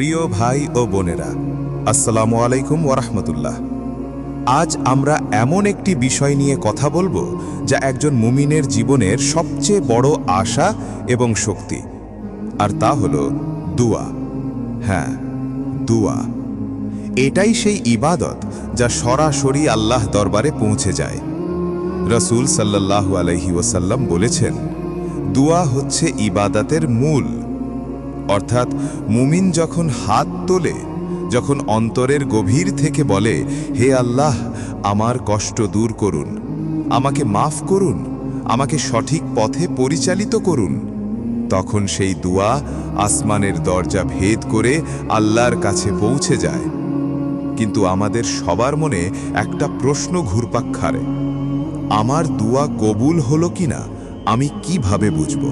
প্রিয় ভাই ও বোনেরা, আসসালামু আলাইকুম ওরহমতুল্লাহ আজ আমরা এমন একটি বিষয় নিয়ে কথা বলব যা একজন মুমিনের জীবনের সবচেয়ে বড় আশা এবং শক্তি, আর তা হল দুয়া। হ্যাঁ দুয়া। এটাই সেই ইবাদত যা সরাসরি আল্লাহ দরবারে পৌঁছে যায়। রসুল সাল্লাল্লাহু আলহি ওসাল্লাম বলেছেন, দুয়া হচ্ছে ইবাদাতের মূল অর্থাৎ মুমিন যখন হাত তোলে, যখন অন্তরের গভীর থেকে বলে, হে আল্লাহ, আমার কষ্ট দূর করুন, আমাকে মাফ করুন, আমাকে সঠিক পথে পরিচালিত করুন, তখন সেই দুয়া আসমানের দরজা ভেদ করে আল্লাহর কাছে পৌঁছে যায়। কিন্তু আমাদের সবার মনে একটা প্রশ্ন ঘুরপাক খারে, আমার দুয়া কবুল হলো কিনা, আমি কীভাবে বুঝব?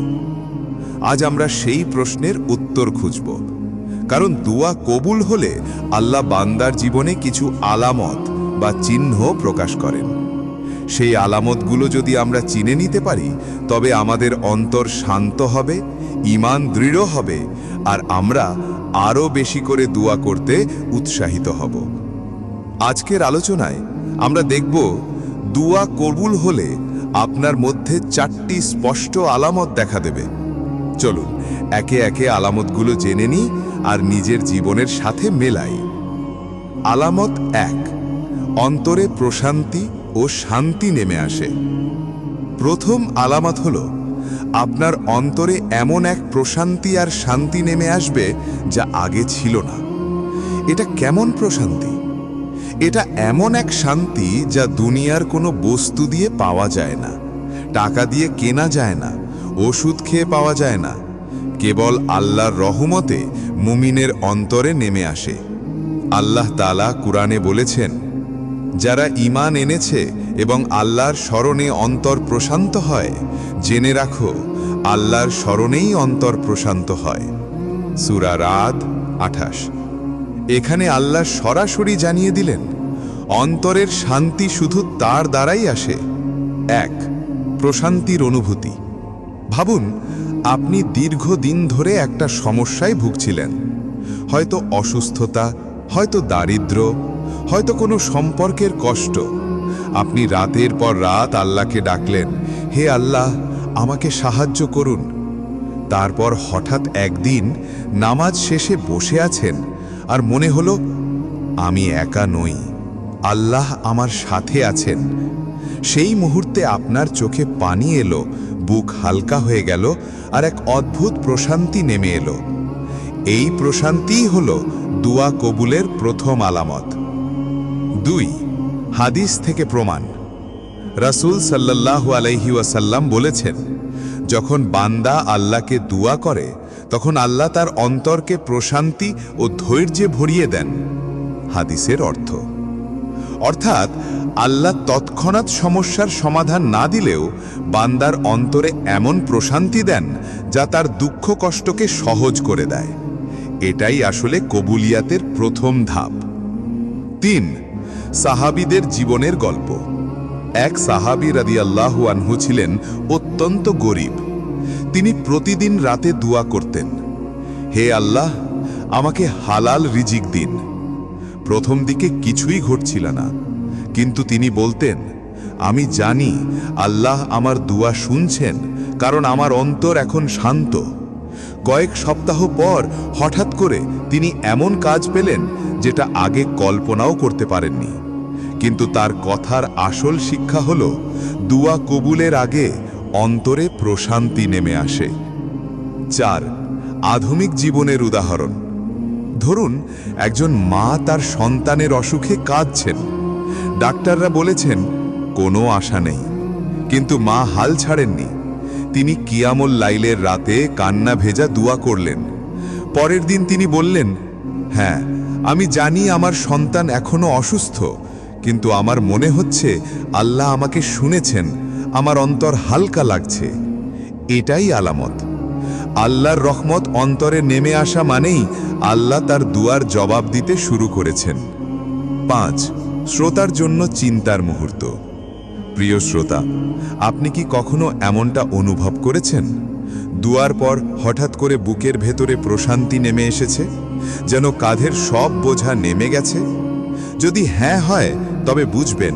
আজ আমরা সেই প্রশ্নের উত্তর খুঁজব। কারণ দুয়া কবুল হলে আল্লাহ বান্দার জীবনে কিছু আলামত বা চিহ্ন প্রকাশ করেন। সেই আলামতগুলো যদি আমরা চিনে নিতে পারি, তবে আমাদের অন্তর শান্ত হবে ইমান দৃঢ় হবে, আর আমরা আরও বেশি করে দুয়া করতে উৎসাহিত হব। আজকের আলোচনায় আমরা দেখব, দুয়া কবুল হলে আপনার মধ্যে চারটি স্পষ্ট আলামত দেখা দেবে। চলুন, একে একে আলামতগুলো জেনে নিই আর নিজের জীবনের সাথে মেলাই। আলামত এক, অন্তরে প্রশান্তি ও শান্তি নেমে আসে। প্রথম আলামত হল, আপনার অন্তরে এমন এক প্রশান্তি আর শান্তি নেমে আসবে যা আগে ছিল না। এটা কেমন প্রশান্তি? এটা এমন এক শান্তি যা দুনিয়ার কোনো বস্তু দিয়ে পাওয়া যায় না, টাকা দিয়ে কেনা যায় না ওষুধ খেয়ে পাওয়া যায় না। কেবল আল্লাহর রহমতে মুমিনের অন্তরে নেমে আসে। আল্লাহ তালা কুরআনে বলেছেন, যারা ঈমান এনেছে এবং আল্লাহর স্মরণে অন্তর প্রশান্ত হয়, জেনে রাখো, আল্লাহর স্মরণেই অন্তর প্রশান্ত হয়। সুরা রাদ আঠাশ। এখানে আল্লাহ সরাসরি জানিয়ে দিলেন, অন্তরের শান্তি শুধু তার দ্বারাই আসে। এক, প্রশান্তির অনুভূতি। ভাবুন, আপনি দীর্ঘদিন ধরে একটা সমস্যায় ভুগছিলেন। হয়তো অসুস্থতা, হয়তো দারিদ্র, হয়তো কোনো সম্পর্কের কষ্ট। আপনি রাতের পর রাত আল্লাহকে ডাকলেন, হে আল্লাহ, আমাকে সাহায্য করুন। তারপর হঠাৎ একদিন নামাজ শেষে বসে আছেন আর মনে হলো, আমি একা নই, আল্লাহ আমার সাথে আছেন। সেই মুহূর্তে আপনার চোখে পানি এলো বুক হালকা হয়ে গেল আর এক অদ্ভুত প্রশান্তি নেমে এলো। এই প্রশান্তিই হল দুয়া কবুলের প্রথম আলামত। দুই, হাদিস থেকে প্রমাণ। রাসূল সাল্লাল্লাহু আলাইহি ওয়াসাল্লাম বলেছেন, যখন বান্দা আল্লাহকে দুয়া করে, তখন আল্লাহ তার অন্তরকে প্রশান্তি ও ধৈর্যে ভরিয়ে দেন। হাদিসের অর্থ অর্থাৎ আল্লাহ তৎক্ষণাৎ সমস্যার সমাধান না দিলেও বান্দার অন্তরে এমন প্রশান্তি দেন যা তার দুঃখ কষ্টকে সহজ করে দেয়। এটাই আসলে কবুলিয়াতের প্রথম ধাপ। তিন, সাহাবিদের জীবনের গল্প। এক সাহাবি রাদিয়াল্লাহু আনহু ছিলেন অত্যন্ত গরিব। তিনি প্রতিদিন রাতে দোয়া করতেন, হে আল্লাহ, আমাকে হালাল রিজিক দিন। প্রথম দিকে কিছুই ঘটছিল না। কিন্তু তিনি বলতেন, আমি জানি আল্লাহ আমার দুয়া শুনছেন, কারণ আমার অন্তর এখন শান্ত। কয়েক সপ্তাহ পর হঠাৎ করে তিনি এমন কাজ পেলেন যেটা আগে কল্পনাও করতে পারেননি। কিন্তু তার কথার আসল শিক্ষা হল, দুয়া কবুলের আগে অন্তরে প্রশান্তি নেমে আসে। চার, আধুনিক জীবনের উদাহরণ। ধরুন, একজন মা তার সন্তানের অসুখে কাঁদছেন। ডাক্তাররা বলেছেন, কোনো আশা নেই। কিন্তু মা হাল ছাড়েননি। তিনি কিয়ামল লাইলের রাতে কান্না ভেজা দুয়া করলেন। পরের দিন তিনি বললেন হ্যাঁ আমি জানি আমার সন্তান এখনও অসুস্থ, কিন্তু আমার মনে হচ্ছে আল্লাহ আমাকে শুনেছেন, আমার অন্তর হালকা লাগছে। এটাই আলামত। আল্লাহর রহমত অন্তরে নেমে আসা মানেই আল্লাহ তার দুয়ার জবাব দিতে শুরু করেছেন। পাঁচ, শ্রোতার জন্য চিন্তার মুহূর্ত। প্রিয় শ্রোতা, আপনি কি কখনো এমনটা অনুভব করেছেন? দুয়ার পর হঠাৎ করে বুকের ভেতরে প্রশান্তি নেমে এসেছে, যেন কাঁধের সব বোঝা নেমে গেছে? যদি হ্যাঁ হয়, তবে বুঝবেন,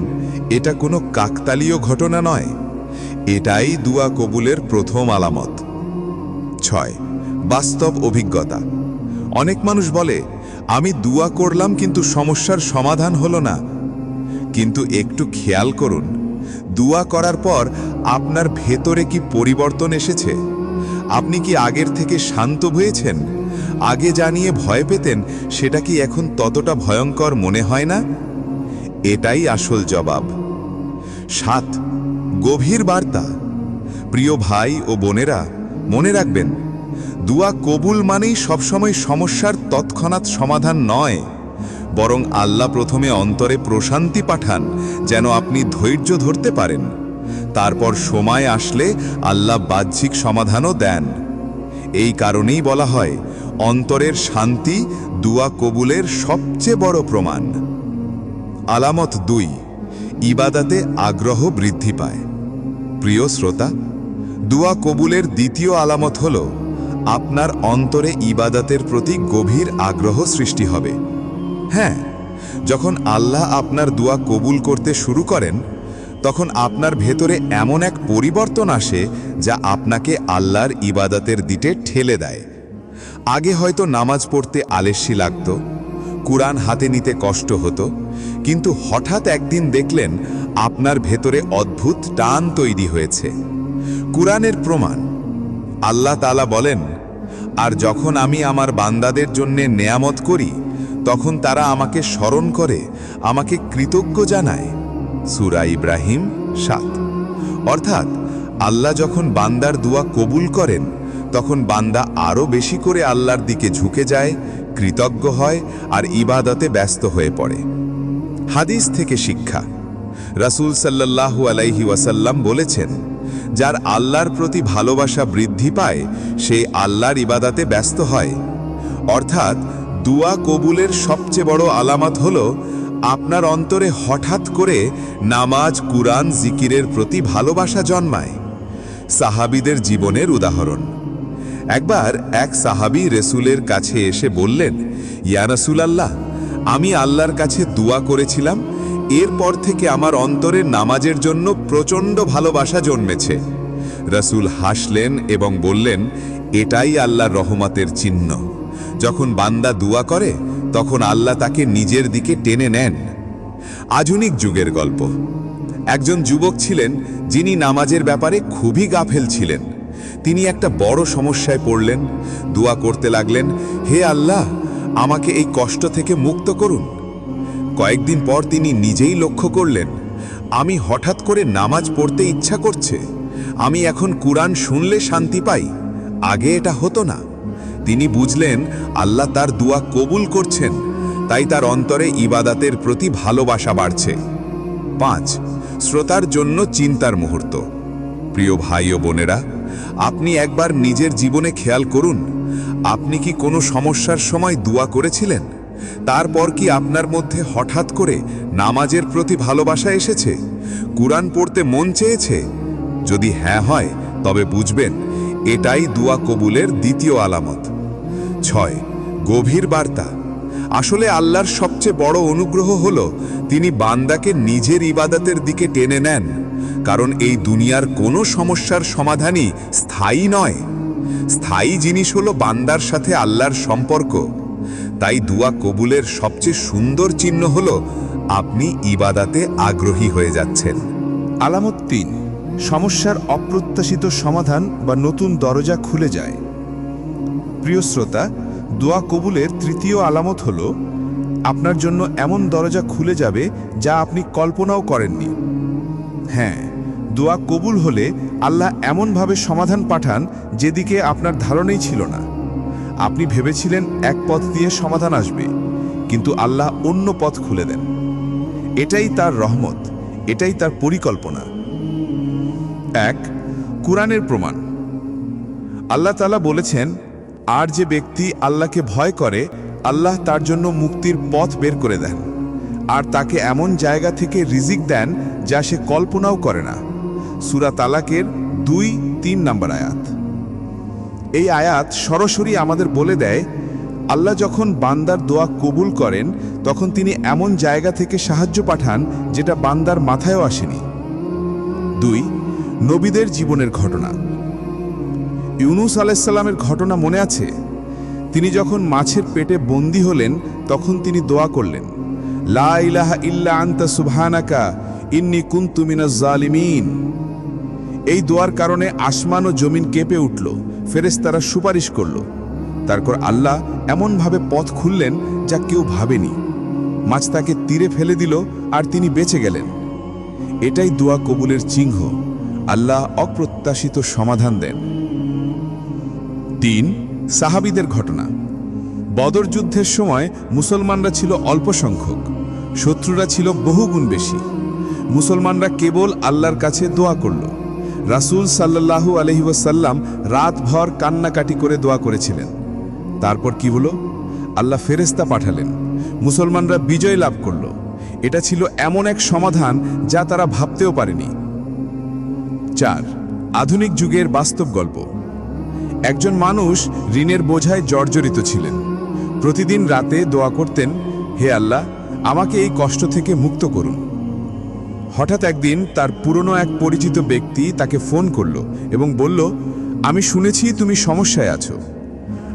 এটা কোনো কাকতালীয় ঘটনা নয়। এটাই দুয়া কবুলের প্রথম আলামত। ছয়। বাস্তব অভিজ্ঞতা। অনেক মানুষ বলে, আমি দুয়া করলাম কিন্তু সমস্যার সমাধান হলো না। কিন্তু একটু খেয়াল করুন, দুয়া করার পর আপনার ভেতরে কি পরিবর্তন এসেছে? আপনি কি আগের থেকে শান্ত হয়েছেন? আগে জানিয়ে ভয় পেতেন, সেটা কি এখন ততটা ভয়ঙ্কর মনে হয় না? এটাই আসল জবাব। সাত, গভীর বার্তা। প্রিয় ভাই ও বোনেরা মনে রাখবেন, দুয়া কবুল মানেই সবসময় সমস্যার তৎক্ষণাৎ সমাধান নয়, বরং আল্লাহ প্রথমে অন্তরে প্রশান্তি পাঠান যেন আপনি ধৈর্য ধরতে পারেন। তারপর সময় আসলে আল্লাহ বাহ্যিক সমাধানও দেন। এই কারণেই বলা হয়, অন্তরের শান্তি দুয়া কবুলের সবচেয়ে বড় প্রমাণ। আলামত দুই, ইবাদাতে আগ্রহ বৃদ্ধি পায়। প্রিয় শ্রোতা দুয়া কবুলের দ্বিতীয় আলামত হল, আপনার অন্তরে ইবাদাতের প্রতি গভীর আগ্রহ সৃষ্টি হবে। হ্যাঁ যখন আল্লাহ আপনার দুয়া কবুল করতে শুরু করেন, তখন আপনার ভেতরে এমন এক পরিবর্তন আসে যা আপনাকে আল্লাহর ইবাদাতের দিকে ঠেলে দেয়। আগে হয়তো নামাজ পড়তে আলেস্যি লাগত, কুরআন হাতে নিতে কষ্ট হতো, কিন্তু হঠাৎ একদিন দেখলেন আপনার ভেতরে অদ্ভুত টান তৈরি হয়েছে। কুরআনের প্রমাণ। আল্লাহ তালা বলেন, আর যখন আমি আমার বান্দাদের জন্যে নেয়ামত করি, তখন তারা আমাকে স্মরণ করে, আমাকে কৃতজ্ঞ জানায়। সুরা ইব্রাহিম সাত। অর্থাৎ, আল্লাহ যখন বান্দার দুয়া কবুল করেন, তখন বান্দা আরও বেশি করে আল্লাহর দিকে ঝুঁকে যায়, কৃতজ্ঞ হয় আর ইবাদতে ব্যস্ত হয়ে পড়ে। হাদিস থেকে শিক্ষা। রাসূল সাল্লাল্লাহু আলাইহি ওয়াসাল্লাম বলেছেন যার আল্লাহর প্রতি ভালোবাসা বৃদ্ধি পায় সেই আল্লাহর ইবাদাতে ব্যস্ত হয়। অর্থাৎ, দুয়া কবুলের সবচেয়ে বড় আলামত হল, আপনার অন্তরে হঠাৎ করে নামাজ, কুরআন, জিকিরের প্রতি ভালোবাসা জন্মায়। সাহাবীদের জীবনের উদাহরণ। একবার এক সাহাবী রেসুলের কাছে এসে বললেন, ইয়া আল্লাহ আমি আল্লাহর কাছে দোয়া করেছিলাম এরপর থেকে আমার অন্তরে নামাজের জন্য প্রচণ্ড ভালোবাসা জন্মেছে। রসুল হাসলেন এবং বললেন, এটাই আল্লাহর রহমতের চিহ্ন। যখন বান্দা দুয়া করে, তখন আল্লাহ তাকে নিজের দিকে টেনে নেন। আধুনিক যুগের গল্প। একজন যুবক ছিলেন যিনি নামাজের ব্যাপারে খুবই গাফেল ছিলেন। তিনি একটা বড় সমস্যায় পড়লেন। দোয়া করতে লাগলেন, হে আল্লাহ, আমাকে এই কষ্ট থেকে মুক্ত করুন। কয়েকদিন পর তিনি নিজেই লক্ষ্য করলেন, আমি হঠাৎ করে নামাজ পড়তে ইচ্ছা করছে। আমি এখন কুরআন শুনলে শান্তি পাই, আগে এটা হতো না। তিনি বুঝলেন, আল্লাহ তার দুয়া কবুল করছেন, তাই তার অন্তরে ইবাদাতের প্রতি ভালোবাসা বাড়ছে। পাঁচ, শ্রোতার জন্য চিন্তার মুহূর্ত। প্রিয় ভাই ও বোনেরা, আপনি একবার নিজের জীবনে খেয়াল করুন, আপনি কি কোনো সমস্যার সময় দোয়া করেছিলেন? তারপর কি আপনার মধ্যে হঠাৎ করে নামাজের প্রতি ভালোবাসা এসেছে? কুরআন পড়তে মন চেয়েছে? যদি হ্যাঁ হয়, তবে বুঝবেন, এটাই দুয়া কবুলের দ্বিতীয় আলামত। ছয়, গভীর বার্তা। আসলে আল্লাহর সবচেয়ে বড় অনুগ্রহ হল, তিনি বান্দাকে নিজের ইবাদতের দিকে টেনে নেন, কারণ এই দুনিয়ার কোনো সমস্যার সমাধানই স্থায়ী নয়। স্থায়ী জিনিস হলো বান্দার সাথে আল্লাহর সম্পর্ক। তাই দুয়া কবুলের সবচেয়ে সুন্দর চিহ্ন হল, আপনি ইবাদাতে আগ্রহী হয়ে যাচ্ছেন। আলামত তিন, সমস্যার অপ্রত্যাশিত সমাধান বা নতুন দরজা খুলে যায়। প্রিয় শ্রোতা, দোয়া কবুলের তৃতীয় আলামত হল, আপনার জন্য এমন দরজা খুলে যাবে যা আপনি কল্পনাও করেননি। হ্যাঁ দোয়া কবুল হলে আল্লাহ এমনভাবে সমাধান পাঠান যেদিকে আপনার ধারণাই ছিল না। আপনি ভেবেছিলেন এক পথ দিয়ে সমাধান আসবে, কিন্তু আল্লাহ অন্য পথ খুলে দেন। এটাই তার রহমত, এটাই তার পরিকল্পনা। এক, কুরআনের প্রমাণ। আল্লাহ তালা বলেছেন, আর যে ব্যক্তি আল্লাহকে ভয় করে, আল্লাহ তার জন্য মুক্তির পথ বের করে দেন। আর তাকে এমন জায়গা থেকে রিজিক দেন যা সে কল্পনাও করে না। সুরা তালাকের দুই, তিন নম্বর আয়াত। এই আয়াত সরাসরি আমাদের বলে দেয়, আল্লাহ যখন বান্দার দোয়া কবুল করেন, তখন তিনি এমন জায়গা থেকে সাহায্য পাঠান যেটা বান্দার মাথায়ও আসেনি। দুই, নবীদের জীবনের ঘটনা। ইউনুস আলাইসাল্লামের ঘটনা মনে আছে? তিনি যখন মাছের পেটে বন্দী হলেন, তখন তিনি দোয়া করলেন, লা ইলাহা ইল্লা আন্তা সুবহানাকা, ইন্নি কুনতু মিনাজ জালিমিন। এই দোয়ার কারণে আসমান ও জমিন কেঁপে উঠল। ফেরেশতারা সুপারিশ করল। তারপর আল্লাহ এমনভাবে পথ খুললেন যা কেউ ভাবেনি। মাছ তাকে তীরে ফেলে দিল আর তিনি বেঁচে গেলেন। এটাই দোয়া কবুলের চিহ্ন। আল্লাহ অপ্রত্যাশিত সমাধান দেন। তিন, সাহাবিদের ঘটনা। বদর যুদ্ধের সময় মুসলমানরা ছিল অল্প সংখ্যক শত্রুরা ছিল বহুগুণ বেশি। মুসলমানরা কেবল আল্লাহর কাছে দোয়া করল। রাসূল সাল্লাল্লাহু আলহি ওয়াসাল্লাম রাতভর কান্নাকাটি করে দোয়া করেছিলেন। তারপর কি হলো? আল্লাহ ফেরেস্তা পাঠালেন। মুসলমানরা বিজয় লাভ করল। এটা ছিল এমন এক সমাধান যা তারা ভাবতেও পারেনি। চার, আধুনিক যুগের বাস্তব গল্প। একজন মানুষ ঋণের বোঝায় জর্জরিত ছিলেন। প্রতিদিন রাতে দোয়া করতেন, হে আল্লাহ, আমাকে এই কষ্ট থেকে মুক্ত করুন। হঠাৎ একদিন তার পুরনো এক পরিচিত ব্যক্তি তাকে ফোন করল এবং বলল, আমি শুনেছি তুমি সমস্যায় আছো।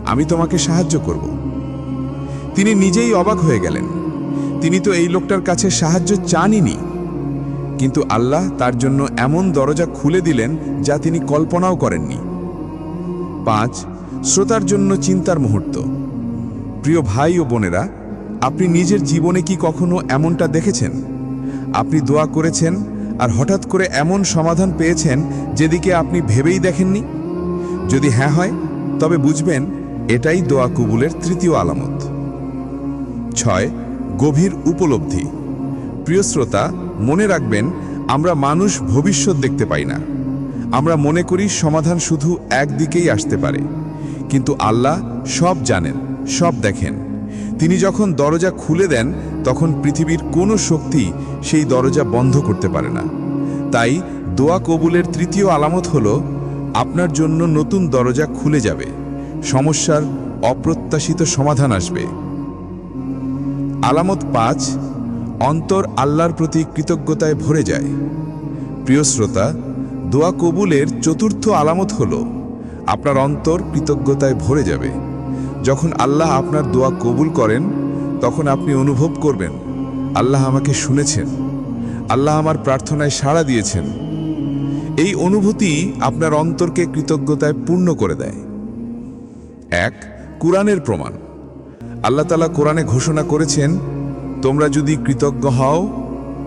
আমি তোমাকে সাহায্য করব। তিনি নিজেই অবাক হয়ে গেলেন। তিনি তো এই লোকটার কাছে সাহায্য চানইনি। কিন্তু আল্লাহ তার জন্য এমন দরজা খুলে দিলেন যা তিনি কল্পনাও করেননি। পাঁচ, শ্রোতার জন্য চিন্তার মুহূর্ত। প্রিয় ভাই ও বোনেরা, আপনি নিজের জীবনে কি কখনো এমনটা দেখেছেন? আপনি দোয়া করেছেন আর হঠাৎ করে এমন সমাধান পেয়েছেন যেদিকে আপনি ভেবেই দেখেননি? যদি হ্যাঁ হয়, তবে বুঝবেন এটাই দোয়া কবুলের তৃতীয় আলামত। ছয়, গভীর উপলব্ধি। প্রিয় শ্রোতা, মনে রাখবেন, আমরা মানুষ ভবিষ্যৎ দেখতে পাই না। আমরা মনে করি সমাধান শুধু একদিকেই আসতে পারে। কিন্তু আল্লাহ সব জানেন, সব দেখেন। তিনি যখন দরজা খুলে দেন তখন পৃথিবীর কোনো শক্তি সেই দরজা বন্ধ করতে পারে না। তাই দোয়া কবুলের তৃতীয় আলামত হল, আপনার জন্য নতুন দরজা খুলে যাবে। সমস্যার অপ্রত্যাশিত সমাধান আসবে। আলামত পাঁচ, অন্তর আল্লাহর প্রতি কৃতজ্ঞতায় ভরে যায়। প্রিয় শ্রোতা, দোয়া কবুলের চতুর্থ আলামত হল, আপনার অন্তর কৃতজ্ঞতায় ভরে যাবে। যখন আল্লাহ আপনার দোয়া কবুল করেন তখন আপনি অনুভব করবেন, আল্লাহ আমাকে শুনেছেন, আল্লাহ আমার প্রার্থনায় সাড়া দিয়েছেন। এই অনুভূতি আপনার অন্তরকে কৃতজ্ঞতায় পূর্ণ করে দেয়। এক, কোরআনের প্রমাণ। আল্লাহ তালা কোরআনে ঘোষণা করেছেন, তোমরা যদি কৃতজ্ঞ হও,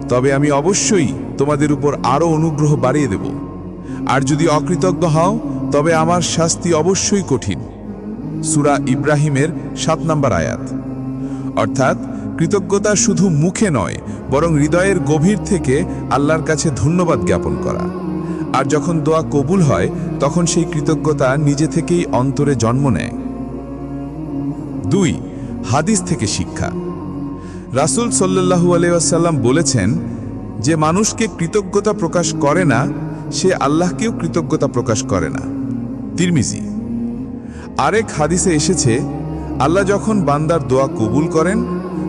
তবে আমি অবশ্যই তোমাদের উপর আরও অনুগ্রহ বাড়িয়ে দেব। আর যদি অকৃতজ্ঞ হও, তবে আমার শাস্তি অবশ্যই কঠিন। সুরা ইব্রাহিমের সাত নম্বর আয়াত। অর্থাৎ কৃতজ্ঞতা শুধু মুখে নয়, বরং হৃদয়ের গভীর থেকে আল্লাহর কাছে ধন্যবাদ জ্ঞাপন করা। আর যখন দোয়া কবুল হয়, তখন সেই কৃতজ্ঞতা নিজে থেকেই অন্তরে জন্ম নেয়। দুই, হাদিস থেকে শিক্ষা। রাসূল সাল্লাল্লাহু আলাইসাল্লাম বলেছেন, যে মানুষকে কৃতজ্ঞতা প্রকাশ করে না, সে আল্লাহকেও কৃতজ্ঞতা প্রকাশ করে না। তিরমিজি। আরেক হাদিসে এসেছে আল্লাহ যখন বান্দার দোয়া কবুল করেন,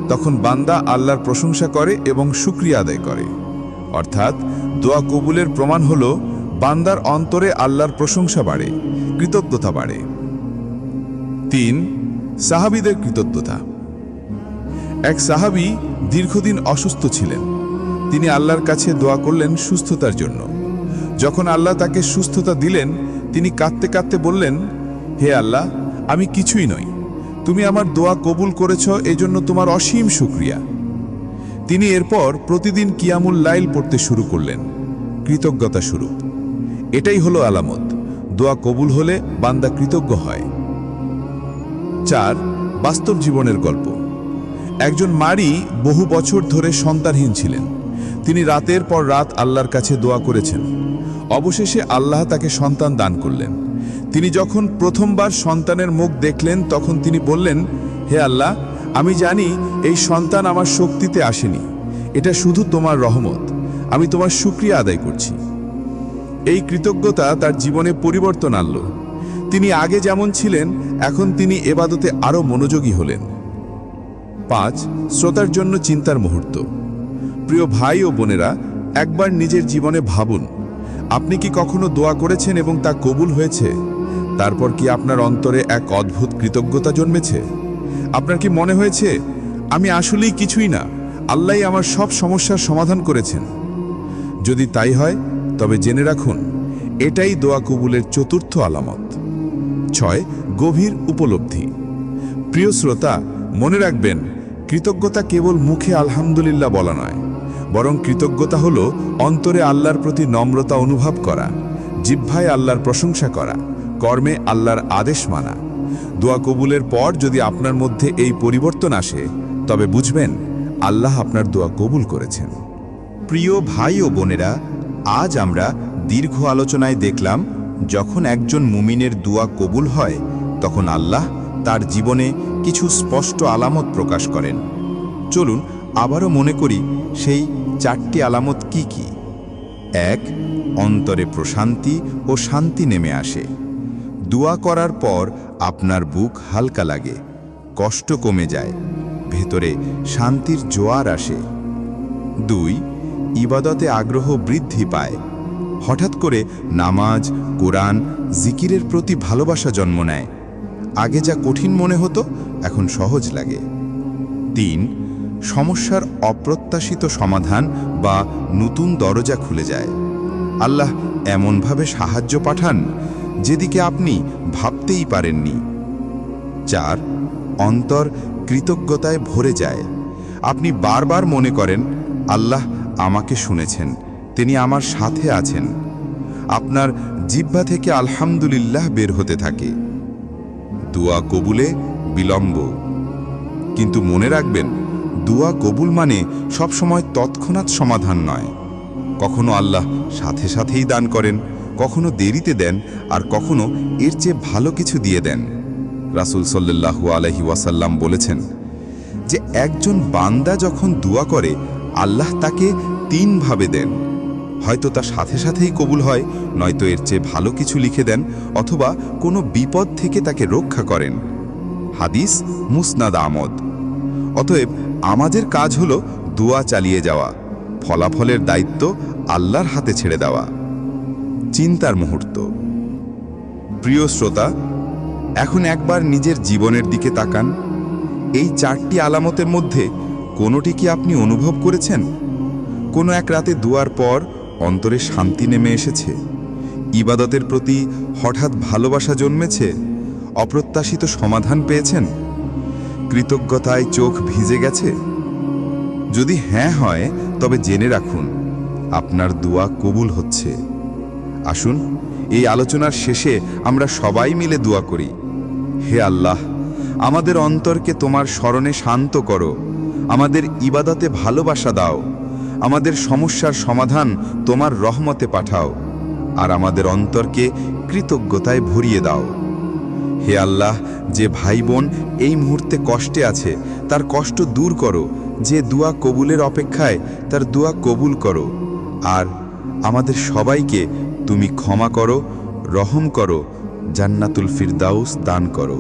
তখন বান্দা আল্লাহর প্রশংসা করে এবং শুক্রিয়া আদায় করে। অর্থাৎ, দোয়া কবুলের প্রমাণ হল, বান্দার অন্তরে আল্লাহর প্রশংসা বাড়ে, কৃতজ্ঞতা বাড়ে। তিন, সাহাবিদের কৃতজ্ঞতা। এক সাহাবি দীর্ঘদিন অসুস্থ ছিলেন। তিনি আল্লাহর কাছে দোয়া করলেন সুস্থতার জন্য। যখন আল্লাহ তাকে সুস্থতা দিলেন, তিনি কাঁদতে কাঁদতে বললেন, হে আল্লাহ, আমি কিছুই নই। তুমি আমার দোয়া কবুল করেছ, এজন্য তোমার অসীম শুক্রিয়া। তিনি এরপর প্রতিদিন কিয়ামুল লাইল পড়তে শুরু করলেন। কৃতজ্ঞতা শুরু। এটাই হলো আলামত। দোয়া কবুল হলে বান্দা কৃতজ্ঞ হয়। চার, বাস্তব জীবনের গল্প। একজন মারি বহু বছর ধরে সন্তানহীন ছিলেন। তিনি রাতের পর রাত আল্লাহর কাছে দোয়া করেছেন। অবশেষে আল্লাহ তাকে সন্তান দান করলেন। তিনি যখন প্রথমবার সন্তানের মুখ দেখলেন, তখন তিনি বললেন, হে আল্লাহ, আমি জানি এই সন্তান আমার শক্তিতে আসেনি। এটা শুধু তোমার রহমত। আমি তোমার শুক্রিয়া আদায় করছি। এই কৃতজ্ঞতা তার জীবনে পরিবর্তন আনল। তিনি আগে যেমন ছিলেন, এখন তিনি এবাদতে আরও মনোযোগী হলেন। পাঁচ, শ্রোতার জন্য চিন্তার মুহূর্ত। প্রিয় ভাই ও বোনেরা, একবার নিজের জীবনে ভাবুন, আপনি কি কখনো দোয়া করেছেন এবং তা কবুল হয়েছে? তারপর কি আপনার অন্তরে এক অদ্ভুত কৃতজ্ঞতা জন্মেছে? আপনার কি মনে হয়েছে, আমি আসলেই কিছুই না, আল্লাহ আমার সব সমস্যার সমাধান করেছেন? যদি তাই হয়, তবে জেনে রাখুন, এটাই দোয়া কবুলের চতুর্থ আলামত। ছয়, গভীর উপলব্ধি। প্রিয় শ্রোতা, মনে রাখবেন, কৃতজ্ঞতা কেবল মুখে আলহামদুলিল্লাহ বলা নয়, বরং কৃতজ্ঞতা হল অন্তরে আল্লাহর প্রতি নম্রতা অনুভব করা জিহ্ভায় আল্লাহর প্রশংসা করা। কর্মে আল্লাহর আদেশ মানা। দোয়া কবুলের পর যদি আপনার মধ্যে এই পরিবর্তন আসে, তবে বুঝবেন, আল্লাহ আপনার দোয়া কবুল করেছেন। প্রিয় ভাই ও বোনেরা, আজ আমরা দীর্ঘ আলোচনায় দেখলাম, যখন একজন মুমিনের দোয়া কবুল হয়, তখন আল্লাহ তার জীবনে কিছু স্পষ্ট আলামত প্রকাশ করেন। চলুন আবারও মনে করি, সেই চারটি আলামত কি কি? এক, অন্তরে প্রশান্তি ও শান্তি নেমে আসে। দোয়া করার পর আপনার বুক হালকা লাগে, কষ্ট কমে যায়, ভেতরে শান্তির জোয়ার আসে। দুই, ইবাদতে আগ্রহ বৃদ্ধি পায়। হঠাৎ করে নামাজ, কোরআন, জিকিরের প্রতি ভালোবাসা জন্ম নেয়। আগে যা কঠিন মনে হতো, এখন সহজ লাগে। তিন, সমস্যার অপ্রত্যাশিত সমাধান বা নতুন দরজা খুলে যায়। আল্লাহ এমনভাবে সাহায্য পাঠান যেদিকে আপনি ভাবতেই পারেননি। চার, অন্তর কৃতজ্ঞতায় ভরে যায়। আপনি বারবার মনে করেন, আল্লাহ আমাকে শুনেছেন, তিনি আমার সাথে আছেন। আপনার জিব্বা থেকে আলহামদুলিল্লাহ বের হতে থাকে। দুয়া কবুলে বিলম্ব। কিন্তু মনে রাখবেন, দুয়া কবুল মানে সবসময় তৎক্ষণাৎ সমাধান নয়। কখনো আল্লাহ সাথে সাথেই দান করেন কখনো দেরিতে দেন আর কখনো এর চেয়ে ভালো কিছু দিয়ে দেন। রাসুল সাল্লাহু আলহি ওয়াসাল্লাম বলেছেন যে একজন বান্দা যখন দোয়া করে, আল্লাহ তাকে তিনভাবে দেন। হয়তো তা সাথে সাথেই কবুল হয়, নয়তো এর চেয়ে ভালো কিছু লিখে দেন অথবা কোনো বিপদ থেকে তাকে রক্ষা করেন। হাদিস মুসনাদ আমদ অতএব আমাদের কাজ হলো দোয়া চালিয়ে যাওয়া, ফলাফলের দায়িত্ব আল্লাহর হাতে ছেড়ে দেওয়া। চিন্তার মুহূর্ত। প্রিয় শ্রোতা, এখন একবার নিজের জীবনের দিকে তাকান। এই চারটি আলামতের মধ্যে কোনোটি কি আপনি অনুভব করেছেন? কোনো এক রাতে দুয়ার পর অন্তরে শান্তি নেমে এসেছে। ইবাদতের প্রতি হঠাৎ ভালোবাসা জন্মেছে। অপ্রত্যাশিত সমাধান পেয়েছেন। কৃতজ্ঞতায় চোখ ভিজে গেছে। যদি হ্যাঁ হয়, তবে জেনে রাখুন, আপনার দোয়া কবুল হচ্ছে। আসুন, এই আলোচনার শেষে আমরা সবাই মিলে দোয়া করি। হে আল্লাহ, আমাদের অন্তরকে তোমার স্মরণে শান্ত করো। আমাদের ইবাদতে ভালোবাসা দাও। আমাদের সমস্যার সমাধান তোমার রহমতে পাঠাও। আর আমাদের অন্তরকে কৃতজ্ঞতায় ভরিয়ে দাও। হে আল্লাহ, যে ভাই বোন এই মুহূর্তে কষ্টে আছে, তার কষ্ট দূর করো। যে দুয়া কবুলের অপেক্ষায়, তার দুয়া কবুল করো। আর আমাদের সবাইকে তুমি ক্ষমা করো রহম করো জান্নাতুল ফিরদাউস দান করো।